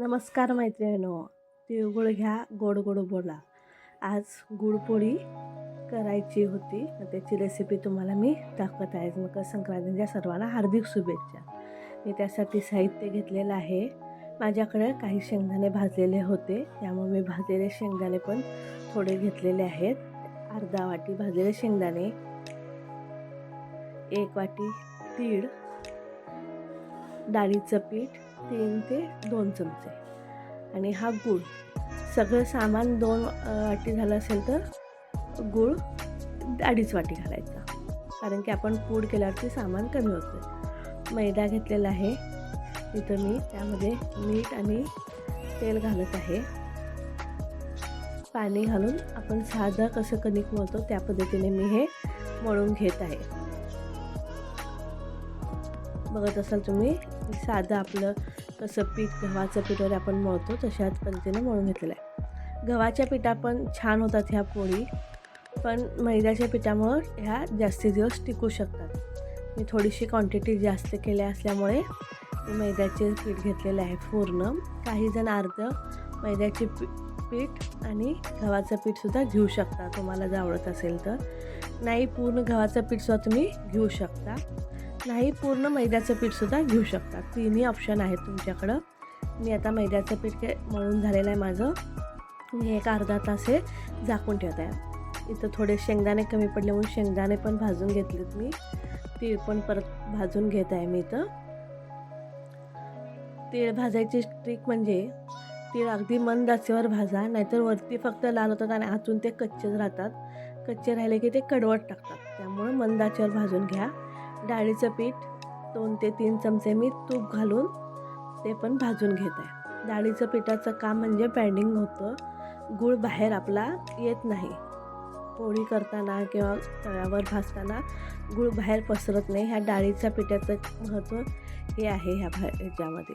नमस्कार मैत्रिणीनो तिळगुळ घ्या गोड गोड बोला. आज गुळपोळी करायची होती. मग त्याची रेसिपी तुम्हाला मी दाखवत आहे. मकर संक्रांतीच्या सर्वांना हार्दिक शुभेच्छा. मी त्यासाठी साहित्य घेतलेलं आहे. माझ्याकडे काही शेंगदाणे भाजलेले होते. त्यामुळे मी भाजलेले शेंगदाणे पण थोडे घेतलेले आहेत. अर्धा वाटी भाजलेले शेंगदाणे. एक वाटी तीळ. डाळीचं पीठ. तीन ते दोन चमचे. आणि हा गूळ सगळं सामान दोन वाटी झालं असेल तर गूळ अडीच वाटी घालायचा. कारण की आपण पूड केल्यावरती सामान कमी होतं. मैदा घेतलेला आहे. इथं मी त्यामध्ये मीठ आणि तेल घालत आहे. पाणी घालून आपण साधं कसं कणिक मळतो त्या पद्धतीने मी हे मळून घेत आहे. बघत असाल तुम्ही साधं आपलं कसं पीठ गव्हाचं पीठ वगैरे आपण मळतो तशाच पद्धतीने मळून घेतलेलं आहे. गव्हाच्या पिठा पण छान होतात ह्या पोळी पण मैद्याच्या पिठामुळं ह्या जास्ती दिवस टिकू शकतात. मी थोडीशी क्वांटिटी जास्त केल्या असल्यामुळे मी मैद्याचे पीठ घेतलेले आहे पूर्ण. काही जण अर्ध मैद्याचे पी पीठ आणि गव्हाचं पीठसुद्धा घेऊ शकता तुम्हाला जर आवडत असेल तर. नाही पूर्ण गव्हाचं पीठसुद्धा तुम्ही घेऊ शकता. नाही पूर्ण मैद्याचं पीठसुद्धा घेऊ शकता. तिन्ही ऑप्शन आहेत तुमच्याकडं. मी आता मैद्याचं पीठ मळून झालेलं आहे माझं. मी एक अर्धा तास हे झाकून ठेवत आहे. इथं थोडे शेंगदाणे कमी पडले म्हणून शेंगदाणे पण भाजून घेतलेत मी. तीळ पण परत भाजून घेत आहे मी इथं. तीळ भाजायची ट्रिक म्हणजे तीळ अगदी मंद आचेवर भाजा नाहीतर वरती फक्त लाल होतात आणि आतून ते कच्चेच राहतात. कच्चे राहिले की ते कडवट टाकतात. त्यामुळं मंद आचेवर भाजून घ्या. डाळीचं पीठ दोन ते तीन चमचे मी तूप घालून ते पण भाजून घेत आहे. डाळीचं पिठाचं काम म्हणजे बँडिंग होतं. गूळ बाहेर आपला येत नाही. पोळी करताना किंवा तव्यावर भाजताना गूळ बाहेर पसरत नाही. ह्या डाळीच्या पिठाचं महत्त्व हे आहे ह्या भा ह्याच्यामध्ये.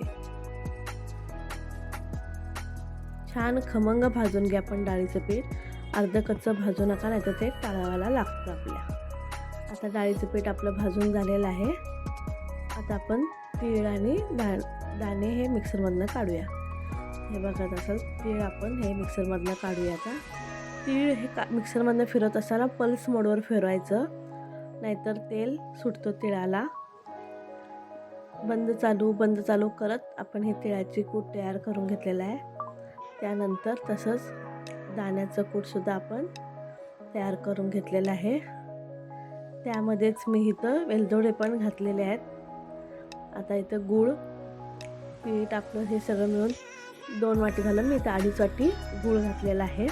छान खमंग भाजून घ्या पण डाळीचं पीठ. अर्ध कच्चं भाजू नका नाही तर ते टाळावायला लागतं आपल्या. आता डाळीचं पीठ आपलं भाजून झालेलं आहे. आता आपण तीळ आणि दाण दाणे हे मिक्सरमधनं काढूया. हे बघत असाल तीळ आपण हे मिक्सरमधनं काढूया आता. तीळ हे का मिक्सरमधनं फिरत असताना पल्स मोडवर फिरवायचं. नाहीतर तेल सुटतं तिळाला. बंद चालू बंद चालू करत आपण हे तिळाची कूट तयार करून घेतलेलं आहे. त्यानंतर तसंच दाण्याचं कूटसुद्धा आपण तयार करून घेतलेलं आहे. त्यामध्येच मी इथं वेलदोडे पण घातलेले आहेत. आता इथं गूळ पीठ आपलं हे सगळं मिळून दोन वाटी घालून मी इथं अडीच वाटी गूळ घातलेला आहे.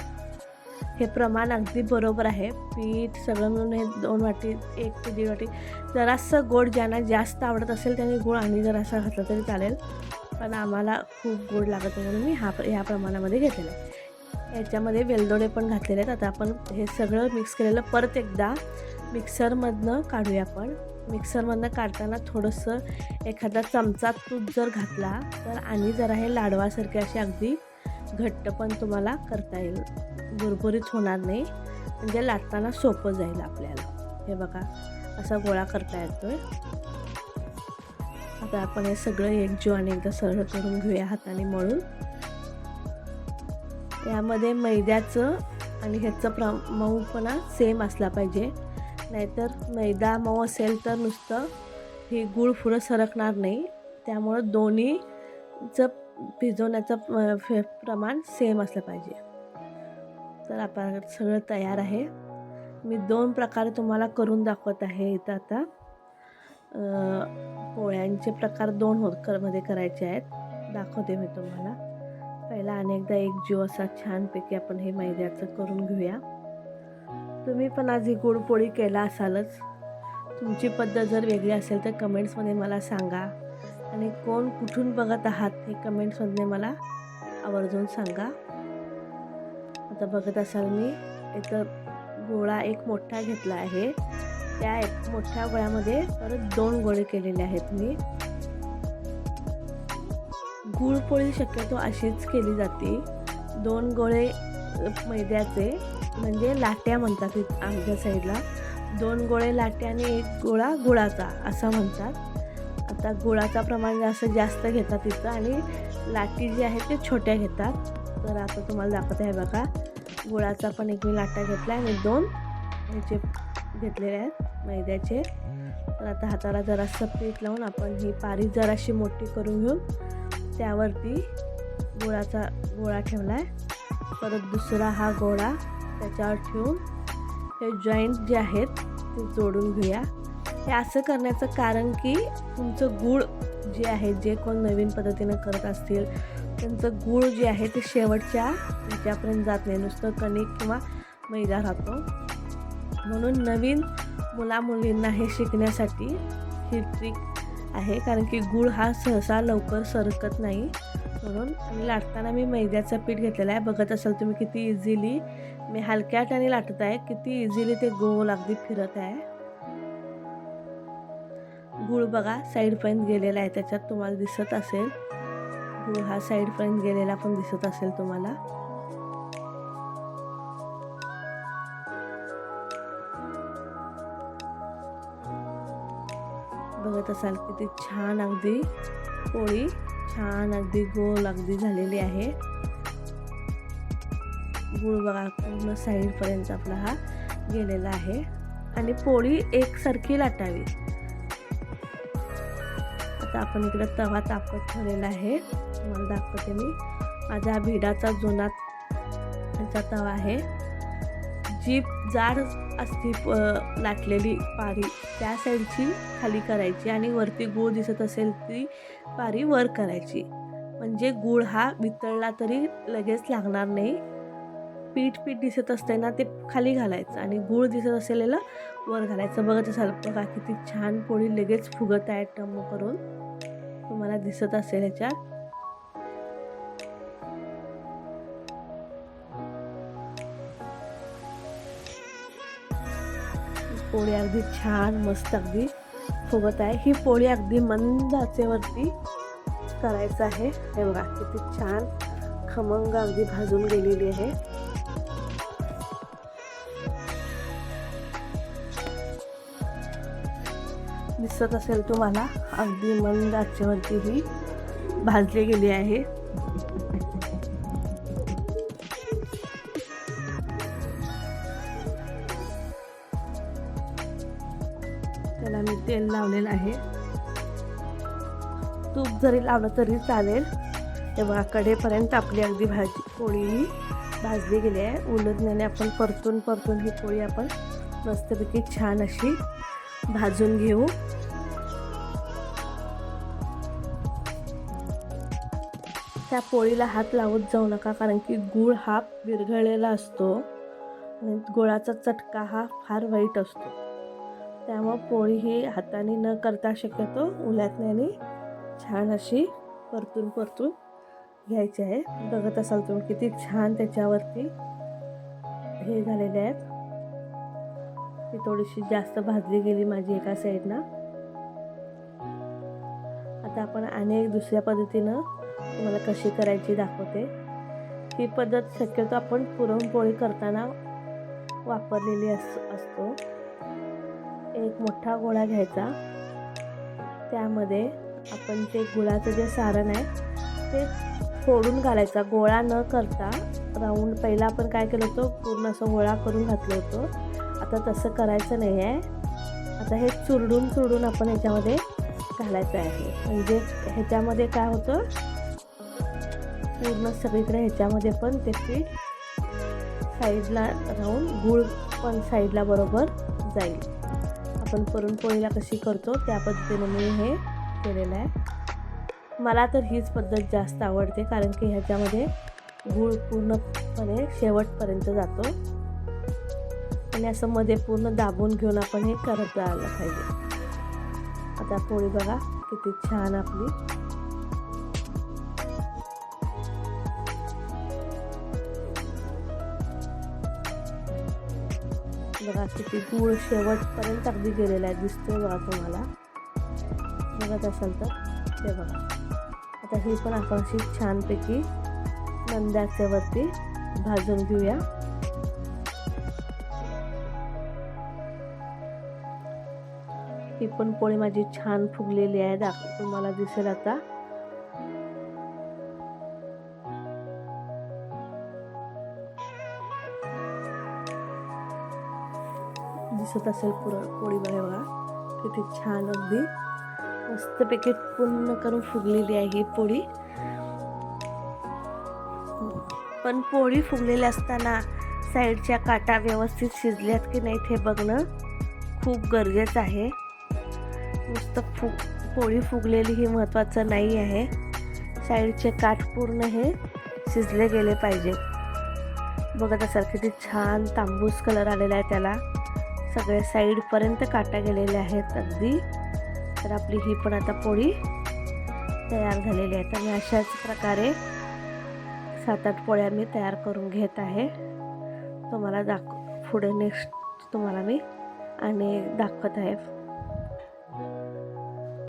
हे प्रमाण अगदी बरोबर आहे. पीठ सगळं मिळून हे दोन वाटी एक ते दीड वाटी जरासं गोड ज्यांना जास्त आवडत असेल त्यांनी गूळ आणि जरासा घातलं तरी चालेल. पण आम्हाला खूप गोड लागत नाही म्हणून मी हा ह्या प्रमाणामध्ये घेतलेलं आहे. याच्यामध्ये वेलदोडे पण घातलेले आहेत. आता आपण हे सगळं मिक्स केलेलं परत एकदा मिक्सरमधनं काढूया आपण. मिक्सरमधनं काढताना थोडंसं एखादा चमचा तूप जर घातला तर आणि जरा हे लाडवासारखे असे अगदी घट्ट पण तुम्हाला करता येईल. भुरभुरीत होणार नाही. म्हणजे लाटताना सोपं जाईल आपल्याला. हे बघा असा गोळा करता येतो आता आपण हे सगळं एकजीव आणि एकदा सरळ करून घेऊया हाताने मळून. यामध्ये मैद्याचं आणि ह्याचं प्र मऊपणा सेम असला पाहिजे. नाहीतर मैदा मऊ असेल तर नुसतं ही गूळ पुढं सरकणार नाही. त्यामुळं दोन्हीचं भिजवण्याचं फे प्रमाण सेम असलं पाहिजे. तर आपण सगळं तयार आहे. मी दोन प्रकारे तुम्हाला करून दाखवत आहे इथं आता. पोळ्यांचे प्रकार दोन होत कर मध्ये करायचे आहेत. दाखवते मी तुम्हाला. पहिला अनेकदा एक जीव असा छानपैकी आपण हे मैद्याचं करून घेऊया. तुम्ही पण आज ही गोडपोळी केला असालच. तुमची पद्धत जर वेगळी असेल तर कमेंट्समध्ये मला सांगा. आणि कोण कुठून बघत आहात हे कमेंट्समध्ये मला आवर्जून सांगा. आता बघत असाल मी इथं गोळा एक मोठा घेतला आहे. त्या एक मोठ्या गोळ्यामध्ये परत दोन गोळे केलेले आहेत मी. गुळपोळी शक्यतो अशीच केली जाते. दोन गोळे मैद्याचे म्हणजे लाट्या म्हणतात आमच्या साईडला. दोन गोळे लाट्या आणि एक गोळा गुळाचा असं म्हणतात. आता गुळाचा प्रमाण जास्त जास्त घेतात इथं आणि लाटी जी आहे ते छोट्या घेतात. तर आता तुम्हाला दाखवत आहे बघा. गुळाचा पण एक मी लाटा घेतला आणि दोन ह्याचे घेतलेले आहेत मैद्याचे. तर आता हाताला जरासं पीठ लावून आपण ही पारी जराशी मोठी करून घेऊन त्यावरती गुळाचा गोळा ठेवला आहे परत दुसरा हा गोळा त्याच्यावर ठेवून हे जॉईंट जे आहेत ते जोडून घेऊया. हे असं करण्याचं कारण की तुमचं गूळ जे आहे जे कोण नवीन पद्धतीनं करत असतील त्यांचं गूळ जे आहे ते शेवटच्या ह्याच्यापर्यंत जात नाही. नुसतं कणिक किंवा मैदा राहतो. म्हणून नवीन मुलामुलींना हे शिकण्यासाठी ही ट्रिक आहे. कारण की गूळ हा सहसा लवकर सरकत नाही. म्हणून आणि लाटताना मी मैद्याचं पीठ घेतलेलं आहे. बघत असाल तुम्ही किती इझिली मी हलक्या आणि लाटत आहे. किती इझिली ते गोल अगदी फिरत आहे. गूळ बघा साईडपर्यंत गेलेला आहे त्याच्यात. तुम्हाला दिसत असेल. गूळ हा साईडपर्यंत गेलेला पण दिसत असेल तुम्हाला. बघत असाल किती छान अगदी पोळी छान अगदी गोल अगदी झालेली आहे. गुळ बघा पूर्ण साईडपर्यंत आपला हा गेलेला आहे. आणि पोळी एकसारखी लाटावी. आता आपण इकडं तवा तापत ठेवलेला आहे. तुम्हाला दाखवते मी. माझ्या भिडाचा जुना ह्याचा तवा आहे. जी जाड असती लाटलेली पारी त्या साईडची खाली करायची आणि वरती गूळ दिसत असेल ती पारी वर करायची. म्हणजे गूळ हा वितळला तरी लगेच लागणार नाही. पीठ पीठ दिसत असते ना ते खाली घालायचं आणि गूळ दिसत असलेलं वर घालायचं. बघत असाल बघा किती छान पोळी लगेच फुगत आहे टम्म करून. तुम्हाला दिसत असेल ह्याच्यात. पोळी अगदी छान मस्त अगदी. सोबत आहे. ही पोळी अगदी मंद आचेवरती करायचं आहे. हे बघा किती छान खमंग अगदी भाजून गेलेली आहे. दिसत असेल तुम्हाला अगदी मंद आचेवरती ही भाजली गेली आहे. त्याला मी तेल लावलेलं आहे. तूप जरी लावलं तरी चालेल. तेव्हा कडेपर्यंत आपली अगदी भाजी पोळी ही भाजली गेली आहे. उलटण्याने आपण परतून परतून ही पोळी आपण मस्तपैकी छान अशी भाजून घेऊ. त्या पोळीला हात लावत जाऊ नका कारण की गूळ हा विरघळलेला असतो. आणि गुळाचा चटका हा फार वाईट असतो. त्यामुळं पोळी ही हाताने न करता शक्यतो उलातण्याने छान अशी परतून परतून घ्यायची आहे. बघत असाल तुम्ही किती छान त्याच्यावरती हे झालेले आहेत. ती थोडीशी जास्त भाजली गेली माझी एका साईडनं. आता आपण अनेक दुसऱ्या पद्धतीनं तुम्हाला कशी करायची दाखवते. ही पद्धत शक्यतो आपण पुरणपोळी करताना वापरलेली अस असतो. एक मोठा गोळा घ्यायचा. त्यामध्ये आपण ते गुळाचं जे सारण आहे ते फोडून घालायचा. गोळा न करता राऊंड पहिला आपण काय केलं होतं पूर्ण असं गोळा करून घातलं होतं. आता तसं करायचं नाही आहे. आता हे चुरडून चुरडून आपण ह्याच्यामध्ये घालायचं आहे. म्हणजे ह्याच्यामध्ये काय होतं पूर्ण सगळीकडे ह्याच्यामध्ये पण ते पीठ साईडला राहून गूळ पण साईडला बरोबर जाईल. आपण पुरणपोळीला कशी करतो त्या पद्धतीने मी हे केलेलं आहे. मला तर हीच पद्धत जास्त आवडते कारण की ह्याच्यामध्ये गूळ पूर्णपणे शेवटपर्यंत जातो. आणि असं मध्ये पूर्ण दाबून घेऊन आपण हे करत जायला पाहिजे. आता पोळी बघा किती छान आपली बघा किती गूळ शेवटपर्यंत अगदी गेलेला आहे दिसतोय बघा तुम्हाला. बघत असाल तर ते बघा. आता ही पण आपण अशी छानपैकी मंदाच्यावरती भाजून घेऊया. ही पण पोळी माझी छान फुगलेली आहे दाख तुम्हाला दिसेल आता. दिसत असेल पुरण पोळी बघा. किती छान अगदी. मस्तपैकी पूर्ण करून फुगलेली आहे ही पोळी. पण पोळी फुगलेली असताना साईडच्या काटा व्यवस्थित शिजल्यात की नाहीत हे बघणं खूप गरजेचं आहे. नुसतं फु पोळी फुगलेली ही महत्त्वाचं नाही आहे. साईडचे काठ पूर्ण हे शिजले गेले पाहिजे बघत असाल किती छान तांबूस कलर आलेला आहे त्याला. सगळे साईडपर्यंत काटा गेलेले आहेत अगदी. तर आपली ही पण आता पोळी तयार झालेली आहे. तर मी अशाच प्रकारे सात आठ पोळ्या मी तयार करून घेत आहे. तुम्हाला दाख पुढे नेक्स्ट तुम्हाला मी आणि दाखवत आहे.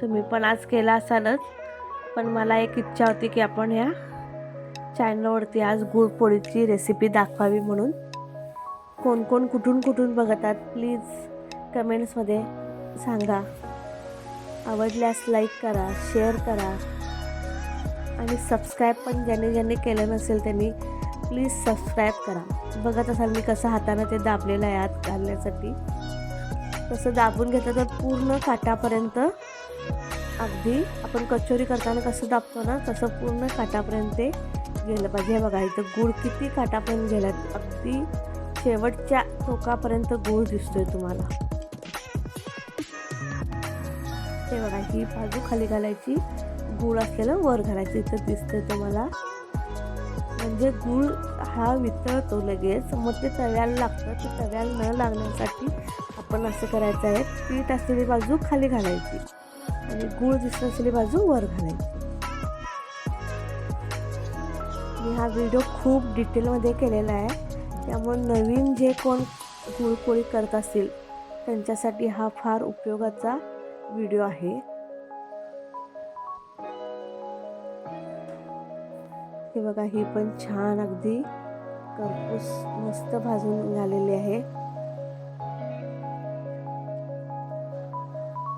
तुम्ही पण आज केला असालच पण मला एक इच्छा होती की आपण ह्या चॅनलवरती आज गुळपोळीची रेसिपी दाखवावी म्हणून. कोण कोण कुठून कुठून बघतात प्लीज कमेंट्समध्ये सांगा. आवडल्यास लाईक करा शेअर करा. आणि सबस्क्राईब पण ज्यांनी ज्यांनी केलं नसेल त्यांनी प्लीज सबस्क्राईब करा. बघत असाल मी कसं हातानं ते दाबलेलं आहे आत घालण्यासाठी. तसं दाबून घेतलं तर पूर्ण काटापर्यंत अगदी आपण कचोरी करताना कसं दाबतो ना तसं पूर्ण काटापर्यंत ते गेलं पाहिजे. हे बघा इथं गूळ किती काटापर्यंत गेल्यात. अगदी शेवटच्या टोकापर्यंत गूळ दिसतोय तुम्हाला. ते बघा ही बाजू खाली घालायची गूळ असलेलं वर घालायचं इथं दिसतंय तुम्हाला. म्हणजे गूळ हा वितळतो लगेच. मग ते तव्याला लागतं ते तव्याला न लागण्यासाठी आपण असं करायचं आहे पीठ असलेली बाजू खाली घालायची आणि गूळ दिसत असलेली बाजू वर घालायची. मी हा व्हिडिओ खूप डिटेलमध्ये केलेला आहे. त्यामुळे नवीन जे कोण गुळपोळी करत असतील त्यांच्यासाठी हा फार उपयोगाचा व्हिडिओ आहे. हे बघा ही पण छान अगदी करपूस मस्त भाजून झालेली आहे.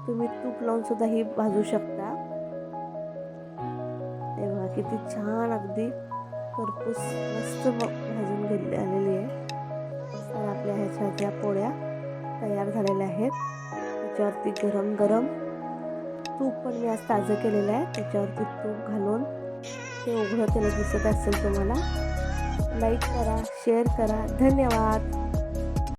तुम्ही तूप लावून सुद्धा ही भाजू शकता. तेव्हा किती छान अगदी करपूस मस्त भाजून घेतली आलेली आहे. तर आपल्या ह्याच्या ज्या पोळ्या तयार झालेल्या आहेत. त्याच्यावरती गरम गरम तूप पण मी आज ताजं केलेलं आहे. त्याच्यावरती तूप घालून ते उघडं दिसत असेल तुम्हाला. लाईक करा शेअर करा. धन्यवाद.